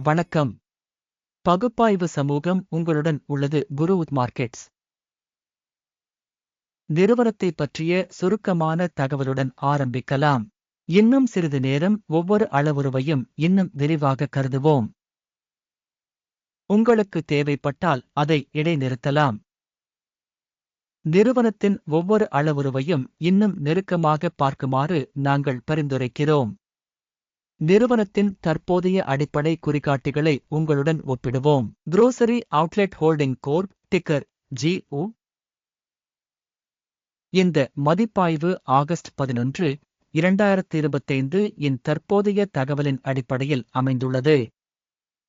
வணக்கம். பகுப்பாய்வு சமூகம் உங்களுடன் உள்ளது குரு மார்க்கெட்ஸ். நிறுவனத்தை பற்றிய சுருக்கமான தகவலுடன் ஆரம்பிக்கலாம். இன்னும் சிறிது நேரம் ஒவ்வொரு அளவுருவையும் இன்னும் விரிவாக கருதுவோம். உங்களுக்கு தேவைப்பட்டால் அதை இடைநிறுத்தலாம். நிறுவனத்தின் ஒவ்வொரு அளவுருவையும் இன்னும் நெருக்கமாக பார்க்குமாறு நாங்கள் பரிந்துரைக்கிறோம். நிறுவனத்தின் தற்போதைய அடிப்படை குறிகாட்டிகளை உங்களுடன் ஒப்பிடுவோம். Grocery outlet holding corp ticker GO இந்த மதிப்பாய்வு ஆகஸ்ட் பதினொன்று இரண்டாயிரத்தி இருபத்தைந்து இன் தற்போதைய தகவலின் அடிப்படையில் அமைந்துள்ளது.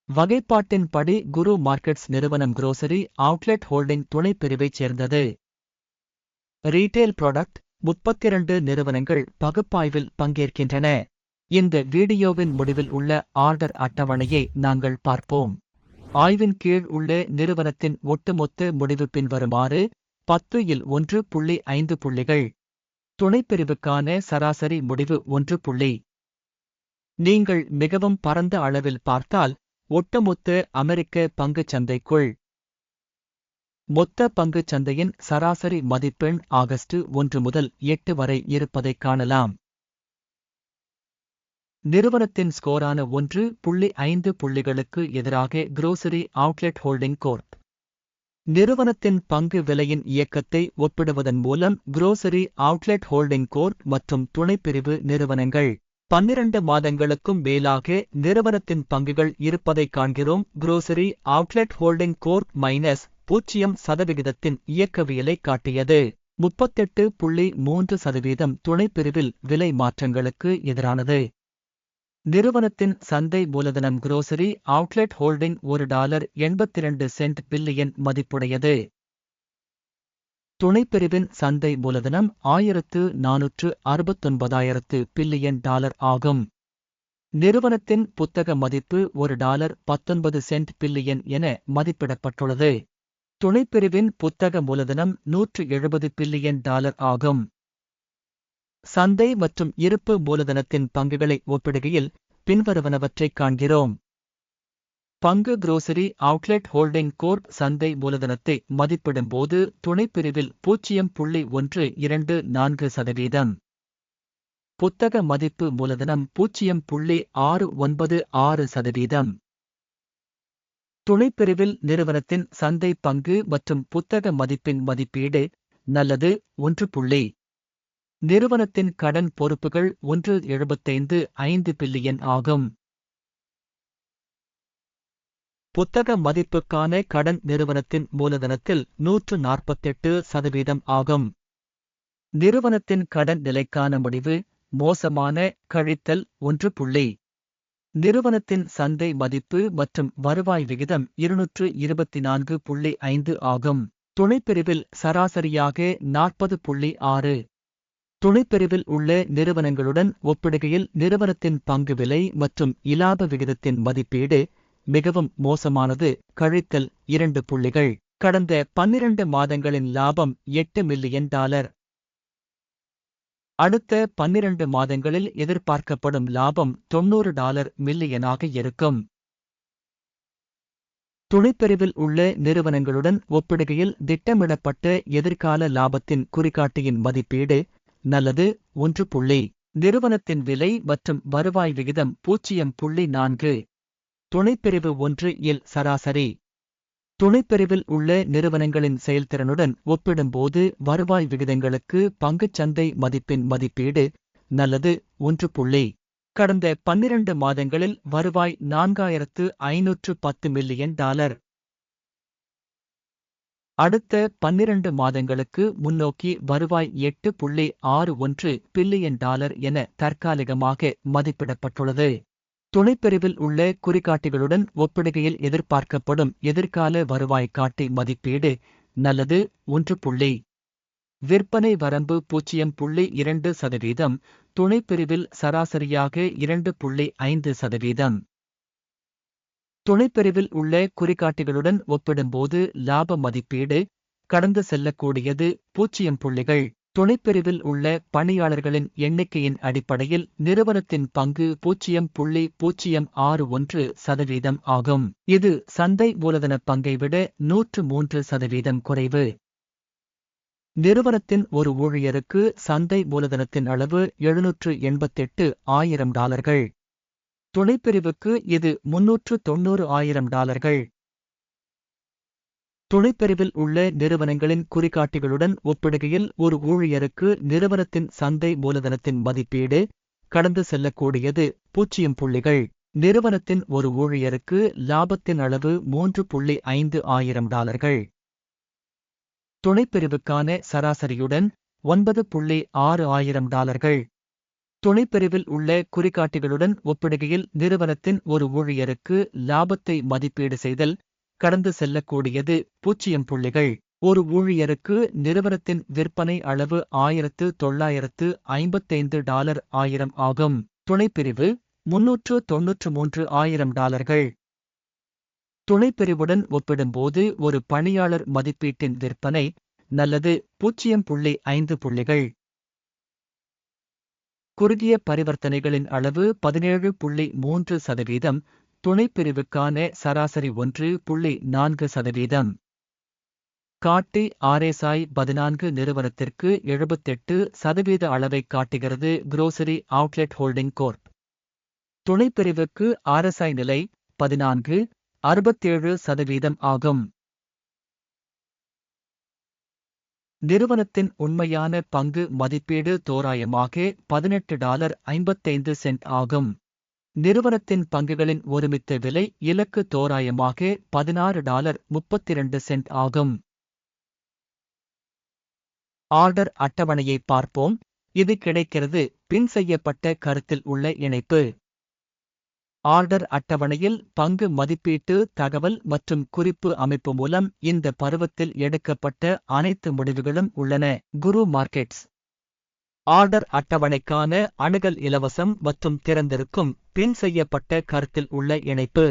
வகைப்பாட்டின்படி குரு மார்க்கெட்ஸ் நிறுவனம் குரோசரி அவுட்லெட் ஹோல்டிங் துணைப்பிரிவைச் சேர்ந்தது. ரீட்டெயில் ப்ராடக்ட் முப்பத்திரண்டு நிறுவனங்கள் பகுப்பாய்வில் பங்கேற்கின்றன. இந்த வீடியோவின் முடிவில் உள்ள ஆர்டர் அட்டவணையை நாங்கள் பார்ப்போம். ஆய்வின் கீழ் உள்ள நிறுவனத்தின் ஒட்டுமொத்த முடிவு பின்வருமாறு பத்து இல் ஒன்று புள்ளி ஐந்து புள்ளிகள். துணைப்பிரிவுக்கான சராசரி முடிவு ஒன்று புள்ளி. நீங்கள் மிகவும் பரந்த அளவில் பார்த்தால் ஒட்டுமொத்த அமெரிக்க பங்குச் சந்தைக்குள். மொத்த பங்குச் சந்தையின் சராசரி மதிப்பெண் ஆகஸ்ட் ஒன்று முதல் எட்டு வரை இருப்பதைக் காணலாம். நிறுவனத்தின் ஸ்கோரான ஒன்று புள்ளி ஐந்து புள்ளிகளுக்கு எதிராக குரோசரி அவுட்லெட் ஹோல்டிங் கோர்ப் நிறுவனத்தின் பங்கு விலையின் இயக்கத்தை ஒப்பிடுவதன் மூலம் குரோசரி அவுட்லெட் ஹோல்டிங் கோர்ப் மற்றும் துணைப்பிரிவு நிறுவனங்கள் பன்னிரண்டு மாதங்களுக்கும் மேலாக நிறுவனத்தின் பங்குகள் இருப்பதைக் காண்கிறோம். Grocery outlet holding corp minus பூஜ்ஜியம் சதவிகிதத்தின் இயக்கவியலை காட்டியது. முப்பத்தெட்டு புள்ளி மூன்று சதவீதம் துணைப்பிரிவில் விலை மாற்றங்களுக்கு எதிரானது. நிறுவனத்தின் சந்தை மூலதனம் குரோசரி அவுட்லெட் ஹோல்டிங் ஒரு டாலர் எண்பத்திரண்டு சென்ட் பில்லியன் மதிப்புடையது. துணைப்பிரிவின் சந்தை மூலதனம் ஆயிரத்து நானூற்று அறுபத்தொன்பதாயிரத்து பில்லியன் டாலர் ஆகும். நிறுவனத்தின் புத்தக மதிப்பு ஒரு டாலர் பத்தொன்பது சென்ட் பில்லியன் என மதிப்பிடப்பட்டுள்ளது. துணைப்பிரிவின் புத்தக மூலதனம் நூற்று எழுபது பில்லியன் டாலர் ஆகும். சந்தை மற்றும் இருப்பு மூலதனத்தின் பங்குகளை ஒப்பிடுகையில் பின்வருவனவற்றைக் காண்கிறோம். பங்கு குரோசரி அவுட்லெட் ஹோல்டிங் கோர்ப் சந்தை மூலதனத்தை மதிப்பிடும்போது துணைப்பிரிவில் பூஜ்ஜியம் புள்ளி ஒன்று இரண்டு நான்கு சதவீதம். புத்தக மதிப்பு மூலதனம் பூஜ்ஜியம் புள்ளி ஆறு ஒன்பது ஆறு சதவீதம். துணைப்பிரிவில் நிறுவனத்தின் சந்தை பங்கு மற்றும் புத்தக மதிப்பின் மதிப்பீடு நல்லது ஒன்று புள்ளி நிறுவனத்தின் கடன் பொறுப்புகள் ஒன்று எழுபத்தைந்து ஐந்து பில்லியன் ஆகும். புத்தக மதிப்புக்கான கடன் நிறுவனத்தின் மூலதனத்தில் நூற்று நாற்பத்தெட்டு சதவீதம் ஆகும். நிறுவனத்தின் கடன் நிலைக்கான முடிவு மோசமான கழித்தல் ஒன்று புள்ளி. நிறுவனத்தின் சந்தை மதிப்பு மற்றும் வருவாய் விகிதம் இருநூற்று இருபத்தி நான்கு புள்ளி ஐந்து ஆகும். துணைப்பிரிவில் சராசரியாக நாற்பது புள்ளி ஆறு. துணைப்பிரிவில் உள்ள நிறுவனங்களுடன் ஒப்பிடுகையில் நிறுவனத்தின் பங்கு விலை மற்றும் இலாப விகிதத்தின் மதிப்பீடு மிகவும் மோசமானது. கழித்தல் இரண்டு புள்ளிகள். கடந்த பன்னிரண்டு மாதங்களின் லாபம் எட்டு மில்லியன் டாலர். அடுத்த பன்னிரண்டு மாதங்களில் எதிர்பார்க்கப்படும் லாபம் தொன்னூறு டாலர் மில்லியனாக இருக்கும். துணைப்பிரிவில் உள்ள நிறுவனங்களுடன் ஒப்பிடுகையில் திட்டமிடப்பட்ட எதிர்கால லாபத்தின் குறிகாட்டியின் மதிப்பீடு நல்லது ஒன்று புள்ளி. நிறுவனத்தின் விலை மற்றும் வருவாய் விகிதம் பூஜ்ஜியம் புள்ளி நான்கு. துணைப்பிரிவு ஒன்று இல் சராசரி. துணைப்பிரிவில் உள்ள நிறுவனங்களின் செயல்திறனுடன் ஒப்பிடும்போது வருவாய் விகிதங்களுக்கு பங்குச்சந்தை மதிப்பின் மதிப்பீடு நல்லது ஒன்று புள்ளி. கடந்த பன்னிரண்டு மாதங்களில் வருவாய் நான்காயிரத்து ஐநூற்று பத்து மில்லியன் டாலர். அடுத்த பன்னிரண்டு மாதங்களுக்கு முன்னோக்கி வருவாய் எட்டு புள்ளி ஆறு ஒன்று பில்லியன் டாலர் என தற்காலிகமாக மதிப்பிடப்பட்டுள்ளது. துணைப்பிரிவில் உள்ள குறிகாட்டிகளுடன் ஒப்பிடுகையில் எதிர்பார்க்கப்படும் எதிர்கால வருவாய் காட்டி மதிப்பீடு நல்லது ஒன்று புள்ளி. விற்பனை வரம்பு பூஜ்ஜியம் புள்ளி இரண்டு சதவீதம் துணைப்பிரிவில் சராசரியாக இரண்டு புள்ளி ஐந்து சதவீதம். துணைப்பிரிவில் உள்ள குறிகாட்டிகளுடன் ஒப்பிடும்போது லாப மதிப்பீடு கடந்து செல்லக்கூடியது பூஜ்ஜியம் புள்ளிகள். துணைப்பிரிவில் உள்ள பணியாளர்களின் எண்ணிக்கையின் அடிப்படையில் நிறுவனத்தின் பங்கு பூஜ்ஜியம் புள்ளி பூஜ்ஜியம் ஆறு ஒன்று சதவீதம் ஆகும். இது சந்தை மூலதன பங்கை விட நூற்று மூன்று சதவீதம் குறைவு. நிறுவனத்தின் ஒரு ஊழியருக்கு சந்தை மூலதனத்தின் அளவு எழுநூற்று எண்பத்தெட்டு ஆயிரம் டாலர்கள். துணைப்பிரிவுக்கு இது முன்னூற்று தொன்னூறு ஆயிரம் டாலர்கள். துணைப்பிரிவில் உள்ள நிறுவனங்களின் குறிகாட்டிகளுடன் ஒப்பிடுகையில் ஒரு ஊழியருக்கு நிறுவனத்தின் சந்தை மூலதனத்தின் மதிப்பீடு கடந்து செல்லக்கூடியது பூஜ்ஜியம் புள்ளிகள். நிறுவனத்தின் ஒரு ஊழியருக்கு லாபத்தின் அளவு மூன்று புள்ளி ஐந்து ஆயிரம் டாலர்கள். துணைப்பிரிவுக்கான சராசரியுடன் ஒன்பது புள்ளி ஆறு ஆயிரம் டாலர்கள். துணைப்பிரிவில் உள்ள குறிகாட்டிகளுடன் ஒப்பிடுகையில் நிறுவனத்தின் ஒரு ஊழியருக்கு லாபத்தை மதிப்பீடு செய்தல் கடந்து செல்லக்கூடியது பூச்சியம் புள்ளிகள். ஒரு ஊழியருக்கு நிறுவனத்தின் விற்பனை அளவு ஆயிரத்து தொள்ளாயிரத்து ஐம்பத்தைந்து டாலர் ஆயிரம் ஆகும். துணைப்பிரிவு முன்னூற்று தொன்னூற்று மூன்று ஆயிரம் டாலர்கள். துணைப்பிரிவுடன் ஒப்பிடும்போது ஒரு பணியாளர் மதிப்பீட்டின் விற்பனை நல்லது பூஜ்ஜியம் புள்ளி ஐந்து புள்ளிகள். குறுகிய பரிவர்த்தனைகளின் அளவு பதினேழு புள்ளி மூன்று சதவீதம் துணைப்பிரிவுக்கான சராசரி ஒன்று புள்ளி நான்கு சதவீதம். காட்டி ஆர்எஸ்ஐ பதினான்கு நிறுவனத்திற்கு எழுபத்தெட்டு சதவீத அளவைக் காட்டுகிறது குரோசரி அவுட்லெட் ஹோல்டிங் கோர்ப் துணைப்பிரிவுக்கு ஆர்எஸ்ஐ நிலை பதினான்கு அறுபத்தேழு சதவீதம் ஆகும். நிறுவனத்தின் உண்மையான பங்கு மதிப்பீடு தோராயமாக பதினெட்டு டாலர் ஐம்பத்தைந்து சென்ட் ஆகும். நிறுவனத்தின் பங்குகளின் ஒருமித்த விலை இலக்கு தோராயமாக பதினாறு டாலர் முப்பத்திரண்டு சென்ட் ஆகும். ஆர்டர் அட்டவணையை பார்ப்போம். இது கிடைக்கிறது. பின் செய்யப்பட்ட கருத்தில் உள்ள இணைப்பு. ஆர்டர் அட்டவணையில் பங்கு மதிப்பீட்டு தகவல் மற்றும் குறிப்பு அமைப்பு மூலம் இந்த பருவத்தில் எடுக்கப்பட்ட அனைத்து முடிவுகளும் உள்ளன. குரு மார்க்கெட்ஸ். ஆர்டர் அட்டவணைக்கான அணுகல் இலவசம் மற்றும் திறந்திருக்கும் பின் செய்யப்பட்ட கருத்தில் உள்ள இணைப்பு.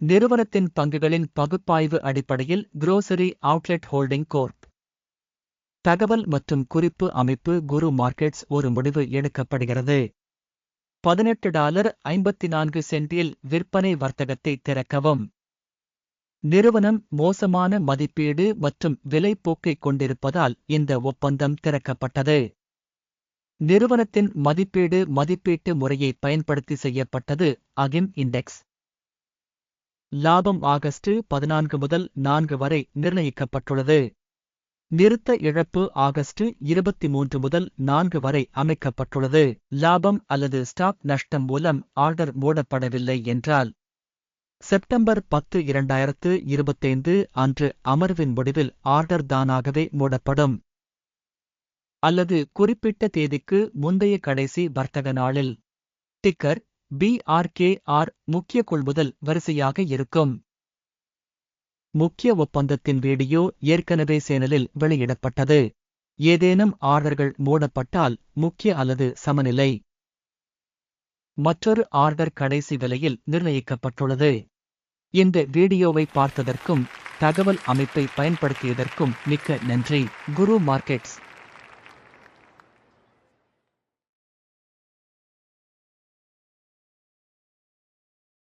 நிறுவனத்தின் பங்குகளின் பகுப்பாய்வு அடிப்படையில் குரோசரி அவுட்லெட் ஹோல்டிங் கோர்ப் தகவல் மற்றும் குறிப்பு அமைப்பு குரு மார்க்கெட்ஸ் ஒரு முடிவு எடுக்கப்படுகிறது. பதினெட்டு டாலர் ஐம்பத்தி நான்கு சென்டில் விற்பனை வர்த்தகத்தை திறக்கவும். நிறுவனம் மோசமான மதிப்பீடு மற்றும் விலை போக்கைக் கொண்டிருப்பதால் இந்த ஒப்பந்தம் திறக்கப்பட்டது. நிறுவனத்தின் மதிப்பீடு மதிப்பீட்டு முறையை பயன்படுத்தி செய்யப்பட்டது அகிம் இண்டெக்ஸ். லாபம் ஆகஸ்ட் பதினான்கு முதல் நான்கு வரை நிர்ணயிக்கப்பட்டுள்ளது. நிறுத்த இழப்பு ஆகஸ்ட் இருபத்தி மூன்று முதல் நான்கு வரை அமைக்கப்பட்டுள்ளது. லாபம் அல்லது ஸ்டாக் நஷ்டம் மூலம் ஆர்டர் மூடப்படவில்லை என்றால் செப்டம்பர் பத்து இரண்டாயிரத்து இருபத்தைந்து அன்று அமர்வின் முடிவில் ஆர்டர் தானாகவே மூடப்படும். அல்லது குறிப்பிட்ட தேதிக்கு முந்தைய கடைசி வர்த்தக நாளில். டிக்கர் பிஆர்கேஆர் முக்கிய கொள்முதல் வரிசையாக இருக்கும். முக்கிய ஒப்பந்தத்தின் வீடியோ ஏற்கனவே சேனலில் வெளியிடப்பட்டது. ஏதேனும் ஆர்டர்கள் மூடப்பட்டால் முக்கிய அல்லது சமநிலை. மற்றொரு ஆர்டர் கடைசி விலையில் நிர்ணயிக்கப்பட்டுள்ளது. இந்த வீடியோவை பார்த்ததற்கும் தகவல் அமைப்பை பயன்படுத்தியதற்கும் மிக்க நன்றி. குரு மார்க்கெட்ஸ்.